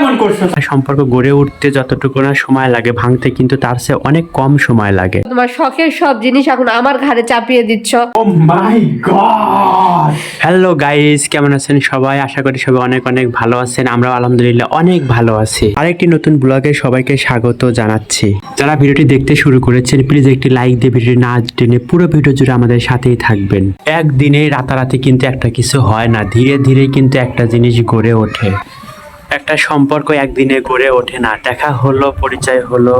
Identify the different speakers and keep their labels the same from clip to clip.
Speaker 1: এমন করছ?
Speaker 2: সম্পর্ক গড়ে উঠতে যতটুকু না সময় লাগে ভাঙতে কিন্তু তার চেয়ে অনেক কম সময় লাগে।
Speaker 3: তোমার শখের সব জিনিস এখন আমার ঘাড়ে চাপিয়ে দিচ্ছ।
Speaker 1: Oh my god
Speaker 2: hello guys কেমন আছেন সবাই? আশা করি সবাই অনেক অনেক ভালো আছেন আমরা আলহামদুলিল্লাহ অনেক ভালো আছি। আরেকটি নতুন ব্লগে সবাইকে স্বাগত জানাচ্ছি। যারা ভিডিওটি দেখতে শুরু করেছেন প্লিজ একটি লাইক দিয়ে ভিডিওটি না টেনে পুরো ভিডিও জুড়ে আমাদের সাথেই থাকবেন। একদিনে রাতারাতি কিন্তু একটা কিছু হয় না ধীরে ধীরে কিন্তু একটা জিনিস গড়ে ওঠে। একটা সম্পর্ক একদিনে গড়ে ওঠে না। দেখা হলো, পরিচয় হলো,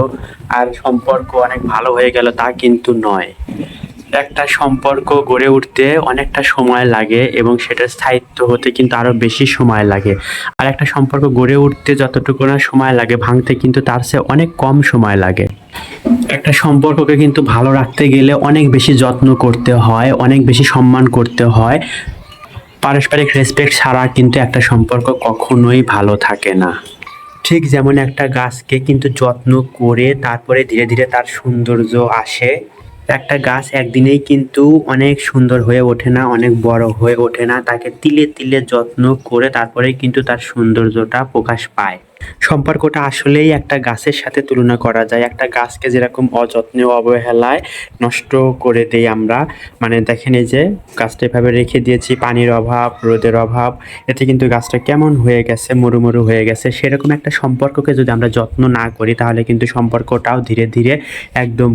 Speaker 2: আর সম্পর্ক অনেক ভালো হয়ে গেল তা কিন্তু নয়। একটা সম্পর্ক গড়ে উঠতে অনেকটা সময় লাগে এবং সেটা স্থায়িত্ব হতে কিন্তু আরও বেশি সময় লাগে। আর একটা সম্পর্ক গড়ে উঠতে যতটুকু না সময় লাগে, ভাঙতে কিন্তু তার চেয়ে অনেক কম সময় লাগে। একটা সম্পর্ককে কিন্তু ভালো রাখতে গেলে অনেক বেশি যত্ন করতে হয়, অনেক বেশি সম্মান করতে হয়। পারস্পরিক রেসপেক্ট ছাড়া কিন্তু একটা সম্পর্ক কখনোই ভালো থাকে না। ঠিক যেমন একটা গাছকে কিন্তু যত্ন করে তারপরে ধীরে ধীরে তার সৌন্দর্য আসে। একটা গাছ একদিনেই কিন্তু অনেক সুন্দর হয়ে ওঠে না, অনেক বড় হয়ে ওঠে না। তাকে তিলে তিলে যত্ন করে তারপরে কিন্তু তার সৌন্দর্যটা প্রকাশ পায়। সম্পর্কটা আসলেই একটা গাছের সাথে তুলনা করা যায়। একটা গাছকে যেরকম অযত্নে অবহেলায় নষ্ট করে দেই আমরা মানে দেখেন এই যে গাছটা এভাবে রেখে দিয়েছি, পানির অভাব, রোদের অভাব, এতে কিন্তু গাছটা কেমন হয়ে গেছে মরু মরু হয়ে গেছে, সেরকম একটা সম্পর্ককে যদি আমরা যত্ন না করি, তাহলে কিন্তু সম্পর্কটাও ধীরে ধীরে একদম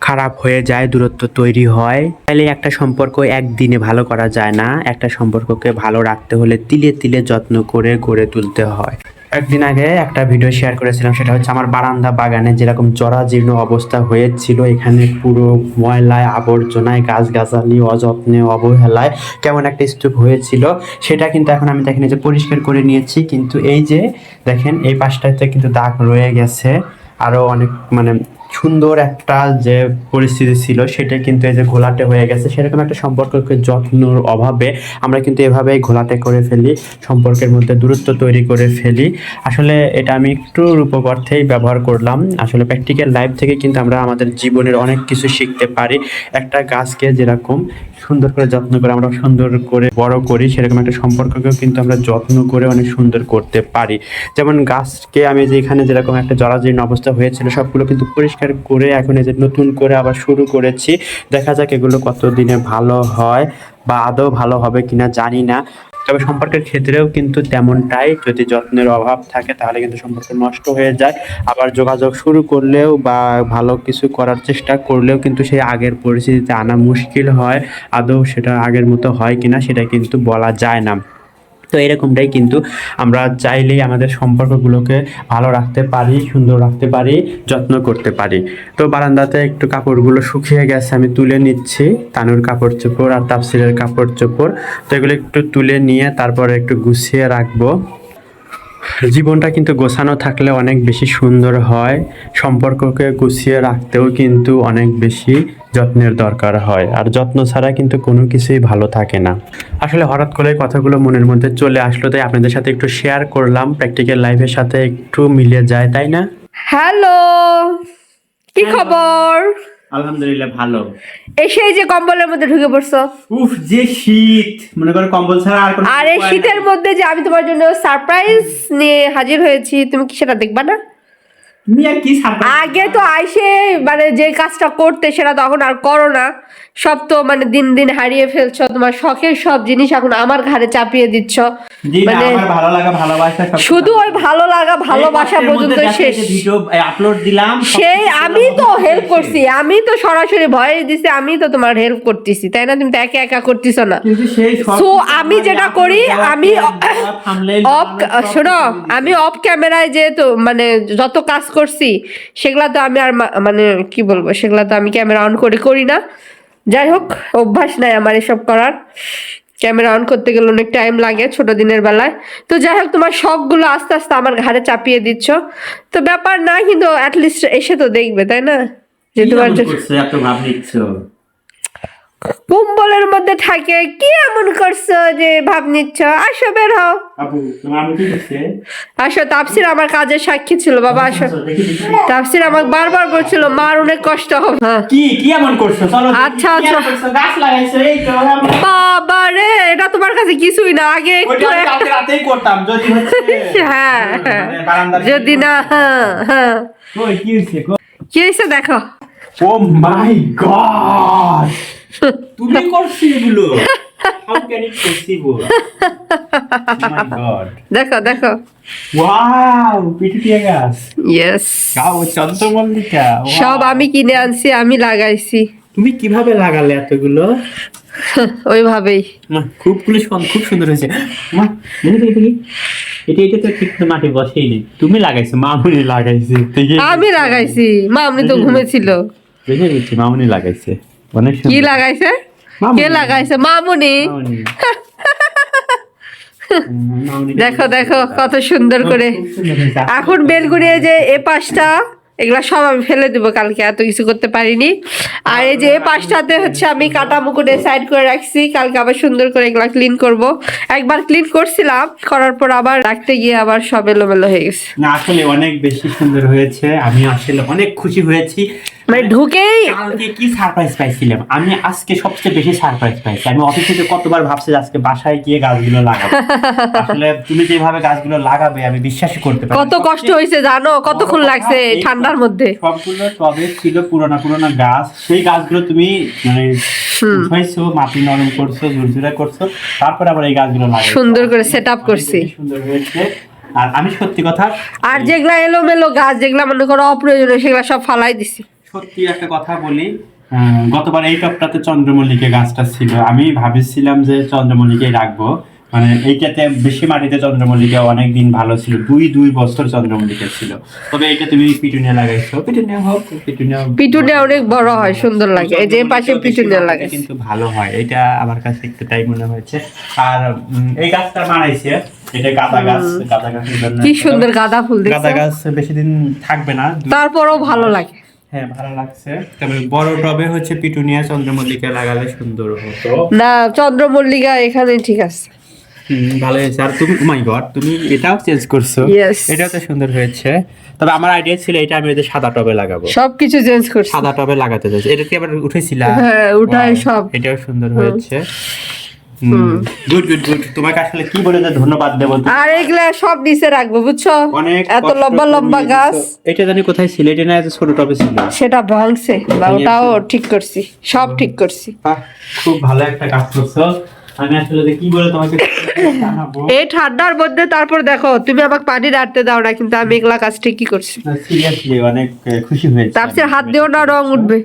Speaker 2: খারাপ হয়ে যায়, দূরত্ব তৈরি হয়। তাহলে একটা সম্পর্ক একদিনে ভালো করা যায় না, একটা সম্পর্ককে ভালো রাখতে হলে তিলে তিলে যত্ন করে গড়ে তুলতে হয়। একদিন আগে একটা ভিডিও শেয়ার করেছিলাম, সেটা হচ্ছে আমার বারান্দা বাগানে যেরকম জরাজীর্ণ অবস্থা হয়েছিল, এখানে পুরো ময়লায় আবর্জনায় গাছগাছালি, অযত্নে অবহেলায় কেমন একটা স্তূপ হয়েছিল, সেটা কিন্তু এখন আমি দেখেন যে পরিষ্কার করে নিয়েছি, কিন্তু এই যে দেখেন এই পাশটাতে কিন্তু দাগ রয়ে গেছে আরও অনেক মানে সুন্দর একটা যে পরিস্থিতি ছিল, সেটা কিন্তু এই যে ঘোলাটে হয়ে গেছে, সেরকম একটা সম্পর্ককে যত্নর অভাবে আমরা কিন্তু এভাবে ঘোলাটে করে ফেলি, সম্পর্কের মধ্যে দূরত্ব তৈরি করে ফেলি। আসলে এটা আমি একটু রূপক অর্থেই ব্যবহার করলাম। আসলে প্র্যাকটিক্যাল লাইফ থেকে কিন্তু আমরা আমাদের জীবনের অনেক কিছু শিখতে পারি। একটা গাছকে যেরকম সুন্দর করে যত্ন করে আমরা সুন্দর করে বড় করি, সেরকম একটা সম্পর্ককেও কিন্তু আমরা যত্ন করে অনেক সুন্দর করতে পারি। যেমন গাছকে আমি যে এখানে যেরকম একটা জরাজীর্ণ অবস্থা হয়েছিল, সবগুলো কিন্তু পরিষ্কার করে এখন এই যে নতুন করে আবার শুরু করেছি। দেখা যাক এগুলো কতদিনে ভালো হয় বা আদৌ ভালো হবে কিনা জানি না। তবে সম্পর্কের ক্ষেত্রেও কিন্তু তেমনটাই, যদি যত্নের অভাব থাকে তাহলে কিন্তু সম্পর্ক নষ্ট হয়ে যায়। আবার যোগাযোগ শুরু করলেও বা ভালো কিছু করার চেষ্টা করলেও কিন্তু সেই আগের পরিস্থিতিতে আনা মুশকিল হয়। আদৌ সেটা আগের মতো হয় কিনা সেটা কিন্তু বলা যায় না। তো এরকমটাই কিন্তু আমরা চাইলেই আমাদের সম্পর্কগুলোকে ভালো রাখতে পারি, সুন্দর রাখতে পারি, যত্ন করতে পারি। তো বারান্দাতে একটু কাপড়গুলো শুকিয়ে গেছে, আমি তুলে নিচ্ছি, তানুর কাপড় চোপড় আর তাপসিলের কাপড় চোপড়। তো এগুলো একটু তুলে নিয়ে তারপরে একটু গুছিয়ে রাখব। জীবনটা কিন্তু গোছানো থাকলে অনেক বেশি সুন্দর হয়, সম্পর্ককে গুছিয়ে রাখতেও কিন্তু অনেক বেশি যত্নের দরকার হয়। আর যত্ন ছাড়া কিন্তু কোনো কিছুই ভালো থাকে না। আসলে হঠাৎ করে কথাগুলো মনের মধ্যে চলে আসলো তাই আপনাদের সাথে একটু শেয়ার করলাম। প্র্যাকটিক্যাল লাইফের সাথে একটু মিলিয়ে যায় তাই না?
Speaker 3: হ্যালো কি খবর?
Speaker 1: আলহামদুলিল্লাহ ভালো।
Speaker 3: এসে যে কম্বলের মধ্যে ঢুকে পড়ছো।
Speaker 1: উফ যে শীত! মনে করো কম্বল ছাড়া আর কোনো
Speaker 3: আর এই শীতের মধ্যে যে আমি তোমার জন্য সারপ্রাইজ নিয়ে হাজির হয়েছি তুমি কি সেটা দেখবা না
Speaker 1: তুমি আর কি surprise
Speaker 3: আগে তো আইসে মানে যে কাজটা করতে সেটা তখন আর করো না। সব তো মানে দিন দিন হারিয়ে ফেলছো তোমার শখের সব জিনিস এখন আমার ঘাড়ে চাপিয়ে দিচ্ছ। মানে
Speaker 1: ভালো লাগা ভালোবাসা
Speaker 3: শুধু ওই ভালো লাগা ভালোবাসা পর্যন্ত শেষ।
Speaker 1: ভিডিও আপলোড দিলাম
Speaker 3: সেই আমি তো হেল্প করছি আমি তো সরাসরি ভয়ে দিছি আমি তো তোমার হেল্প করতেছি তাই না? তুমি তো একা একা করতেছো না।
Speaker 1: কিছু
Speaker 3: আমি যেটা করি, আমি অফ শোনো আমি অফ ক্যামেরায় যেহেতু মানে যত কাজ করছি সেগুলা তো আমি আর মানে কি বলব সেগুলা তো আমি ক্যামেরা অন করে করি না। যাই হোক অভ্যাস নাই আমার এসব করার। ক্যামেরা অন করতে গেলে অনেক টাইম লাগে ছোট দিনের বেলায়। তো যাই হোক তোমার শখগুলো আস্তে আস্তে আমার ঘাড়ে চাপিয়ে দিচ্ছ। তো ব্যাপার না কিন্তু অ্যাটলিস্ট এসে তো দেখবে তাই না? যে তোমার
Speaker 1: এমন
Speaker 3: যে-
Speaker 1: করছ? এত ভাব নিচ্ছ
Speaker 3: কুম্বলের মধ্যে থাকে কি এমন করছ যে ভাব নিচ্ছ? আসো বের হও। আসো তাপসির আমার কাজের সাক্ষী ছিল বাবা আসো।
Speaker 2: দেখি দেখি।
Speaker 3: তাপসির আমাকে বারবার বলছিল মার অনেক কষ্ট হবে। হ্যাঁ।
Speaker 2: কি কি এমন করছ? চলো
Speaker 3: আচ্ছা, আচ্ছা।
Speaker 2: গাছ লাগাইছো এই তো
Speaker 3: বাবা রে এটা তোমার কাছে কিছুই না। আগে একটু
Speaker 2: রাতেই করতাম যদি হচ্ছে।
Speaker 3: হ্যাঁ হ্যাঁ।
Speaker 2: মানে
Speaker 3: যদি না হ্যাঁ হ্যাঁ।
Speaker 2: কি হইছে
Speaker 3: দেখো।
Speaker 2: ও মাই গড তুমি করছ এগুলো how can it possible my god
Speaker 3: দেখো দেখো।
Speaker 2: ওয়াও পিটুটিয়া গাছ
Speaker 3: ইয়েস
Speaker 2: গাও চন্দ্রমল্লিকা
Speaker 3: সব আমি কিনে আনছি আমি লাগাইছি।
Speaker 2: তুমি কীভাবে লাগালে এতগুলো?
Speaker 3: ওইভাবেই।
Speaker 2: খুবগুলো খুব সুন্দর হয়েছে। এটা এটা তো ঠিক মাটি বসেই নেই। তুমি লাগাইছো মামুনি লাগাইছে।
Speaker 3: আমি লাগাইছি মা আমি তো ঘুমেছিল।
Speaker 2: দেখে মামুনি লাগাইছে। অনেক
Speaker 3: কি লাগাইছে? কে লাগাইছে? মামুনি। দেখো দেখো। কত সুন্দর করে। এখন বেলগুড়ি এই যে এ পাশটা এগুলা সব আমি ফেলে দেবো কালকে এত কিছু করতে পারিনি। আর এই যে পাশটাতে হচ্ছে আমি কাটা মুকুটে সাইড করে রাখছি কালকে আবার সুন্দর করে এগুলা ক্লিন করব। একবার ক্লিন করছিলাম করার পর আবার রাখতে গিয়ে আবার সব এলোমেলো হয়ে গেছে।
Speaker 2: না আসলে অনেক বেশি সুন্দর হয়েছে আমি আসলে অনেক খুশি হয়েছি।
Speaker 3: মানে ঢুকেই
Speaker 2: কালকে কি সারপ্রাইজ পাইছিলাম? আমি আজকে সবচেয়ে বেশি সারপ্রাইজ পাইছি। আমি অফিস থেকে কতবার ভাবছি আজকে বাসায় গিয়ে গাছগুলো লাগাবো। আসলে তুমি যেভাবে গাছগুলো লাগাবে আমি বিশ্বাসই করতে পারি
Speaker 3: কত কষ্ট হয়েছে জানো? কতক্ষণ লাগছে ঠান্ডার মধ্যে?
Speaker 2: সবগুলো টবে ছিল পুরোনো পুরোনো গাছ। সেই গাছগুলো তুমি মানে মাটি নরম করছ ঝুরঝুরা করছ তারপর আবার এই গাছগুলো লাগাইছো।
Speaker 3: সুন্দর করে
Speaker 2: অনেক
Speaker 3: করছি।
Speaker 2: সুন্দর হয়েছে। আর আমি সত্যি কথা
Speaker 3: আর যেগুলা এলোমেলো গাছ যেগুলা মনে করো অপ্রয়োজনীয় সেগুলা সব ফালাই দিছি।
Speaker 2: সত্যি একটা কথা বলি। গতবার এই টপটাতে চন্দ্রমল্লিকা গাছটা ছিল। আমি ভাবছিলাম যে চন্দ্রমল্লিকাই রাখব। মানে এইটাতে বেশি মাটিতে চন্দ্রমল্লিকা অনেক দিন ভালো ছিল। দুই দুই বছর চন্দ্রমল্লিকা ছিল। তবে এটা তুমি পিটুনিয়া লাগাইছো। পিটুনিয়া হোক পিটুনিয়া
Speaker 3: পিটুনিয়া অনেক বড় হয় সুন্দর লাগে। এই যে পাশে পিটুনিয়া লাগে
Speaker 2: কিন্তু ভালো হয়। এটা আমার কাছে একটু তাই মনে হয়েছে। আর এই গাছটা মারাইছে এটা গাঁদা গাছ। গাঁদা গাছের জন্য
Speaker 3: কি সুন্দর গাঁদা ফুল
Speaker 2: গাঁদা গাছ বেশি দিন থাকবে না।
Speaker 3: তারপরও ভালো লাগে।
Speaker 2: হ্যাঁ ভালো লাগছে। তবে বড় টবে হচ্ছে পিটুনিয়া চন্দ্রমল্লিকা লাগালে সুন্দর হতো।
Speaker 3: না চন্দ্রমল্লিকা এখানে ঠিক আছে।
Speaker 2: ভালো হয়েছে। আর তুমি মাই গড তুমি এটাও চেঞ্জ করছ। এটাও তো সুন্দর হয়েছে। তবে আমার আইডিয়া ছিল এটা আমি ওদের সাদা টবে লাগাবো।
Speaker 3: সবকিছু চেঞ্জ করছি।
Speaker 2: সাদা টবে লাগাতে চাইছি। এটা কি আবার উঠেছিলা?
Speaker 3: হ্যাঁ, উঠাই সব।
Speaker 2: এটাও সুন্দর হয়েছে। গুড গুড গুড তোমাকে আসলে কি বলে যে ধন্যবাদ দেবো?
Speaker 3: আর এগুলা সব নিচে রাখব বুঝছ? এত লম্বা লম্বা গাছ।
Speaker 2: এটা জানি কোথায় ছিল এটা না এত ছোট টবে ছিল?
Speaker 3: সেটা ভাঙছে বা ওটাও ঠিক করছি সব ঠিক করছি।
Speaker 2: খুব ভালো একটা কাজ করছ। আমি আসলে কি বলে তোমাকে
Speaker 3: এই ঠান্ডার মধ্যে তারপর দেখো তুমি আমাকে পানি রাখতে দাও না কিন্তু আমি এগুলা কাজ ঠিকই করছি।
Speaker 2: সিরিয়াসলি অনেক খুশি হয়েছে।
Speaker 3: তাপসের হাত দিও না রং উঠবে।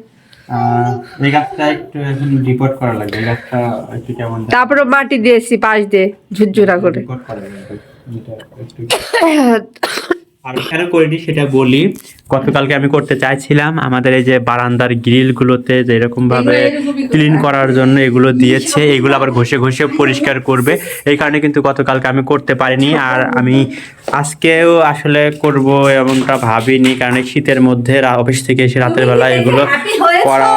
Speaker 2: এই গাছটা একটু এখন রিপোর্ট করা লাগবে। এই গাছটা একটু কেমন
Speaker 3: তারপরে মাটি দিয়েছি পাশ দিয়ে ঝুরঝুরা করে।
Speaker 2: রিপোর্ট করা লাগবে। আর কেন করিনি সেটা বলি। গতকালকে আমি করতে চাইছিলাম আমাদের এই যে বারান্দার গ্রিলগুলোতে যে এরকম ভাবে ক্লিন করার জন্য এগুলো দিয়েছে এগুলো আবার ঘষে ঘষে পরিষ্কার করবে। এই কারণে কিন্তু গতকালকে আমি করতে পারিনি আর আমি আজকেও আসলে করব এমনটা ভাবিনি কারণ শীতের মধ্যে অফিস থেকে এসে রাতের বেলা এগুলো? করা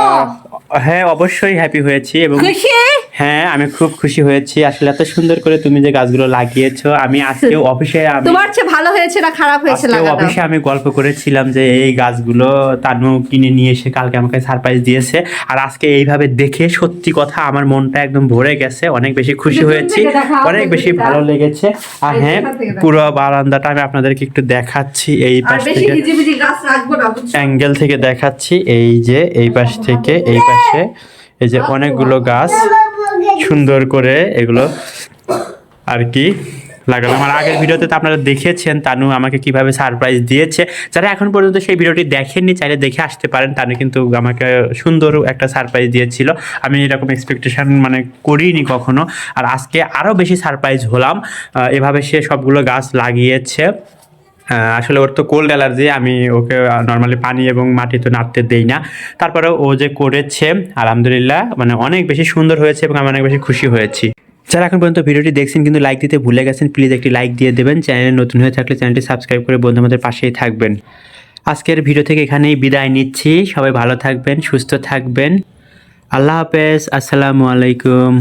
Speaker 2: হ্যাঁ অবশ্যই হ্যাপি হয়েছি এবং
Speaker 3: খুশি?
Speaker 2: হ্যাঁ আমি খুব খুশি হয়েছি। আসলে এত সুন্দর করে তুমি যে গাছগুলো লাগিয়েছো আমি আজকে অফিসে আমি
Speaker 3: তোমার চেয়ে ভালো হয়েছে না খারাপ হয়েছে লাগানো
Speaker 2: অফিসে আমি গল্প করেছিলাম যে এই গাছগুলো তানু কিনে নিয়ে এসে কালকে আমাকে সারপ্রাইজ দিয়েছে। আর আজকে এইভাবে দেখে সত্যি কথা আমার মনটা একদম ভরে গেছে। অনেক বেশি খুশি হয়েছি। অনেক বেশি ভালো লেগেছে। আর হ্যাঁ। পুরো বারান্দাটা আমি আপনাদেরকে একটু দেখাচ্ছি। এই
Speaker 3: আর
Speaker 2: পাশ
Speaker 3: বেশি
Speaker 2: থেকে
Speaker 3: গাছ রাখব না বুঝছ?
Speaker 2: অ্যাঙ্গেল থেকে দেখাচ্ছি। এই যে এই পাশ থেকে এই পাশে এই যে অনেকগুলো গাছ। সুন্দর করে এগুলো আর কি লাগালাম। আর আগের ভিডিওতে তো আপনারা দেখেছেন, তানু আমাকে কীভাবে সারপ্রাইজ দিয়েছে। যারা এখন পর্যন্ত সেই ভিডিওটি দেখেননি, চাইলে দেখে আসতে পারেন। তানু কিন্তু আমাকে সুন্দর একটা সারপ্রাইজ দিয়েছিল। আমি এরকম এক্সপেকটেশন মানে করিনি কখনো। আর আজকে আরও বেশি সারপ্রাইজ হলাম। এভাবে সে সবগুলো গাছ লাগিয়েছে। আসলে ওর তো কোল্ড অ্যালার্জি আমি ওকে নর্মালি পানি এবং মাটি তো নাড়তে দেই না। তারপরে ও যে করেছে, আলহামদুলিল্লাহ মানে অনেক বেশি সুন্দর হয়েছে এবং আমি অনেক বেশি খুশি হয়েছি। যারা এখন পর্যন্ত ভিডিওটি দেখছেন কিন্তু লাইক দিতে ভুলে গেছেন প্লিজ একটি লাইক দিয়ে দেবেন। চ্যানেলে নতুন হয়ে থাকলে চ্যানেলটি সাবস্ক্রাইব করে বন্ধু আমাদের পাশেই থাকবেন। আজকের ভিডিও থেকে এখানেই বিদায় নিচ্ছি। সবাই ভালো থাকবেন, সুস্থ থাকবেন। আল্লাহ হাফেজ, আসসালামু আলাইকুম।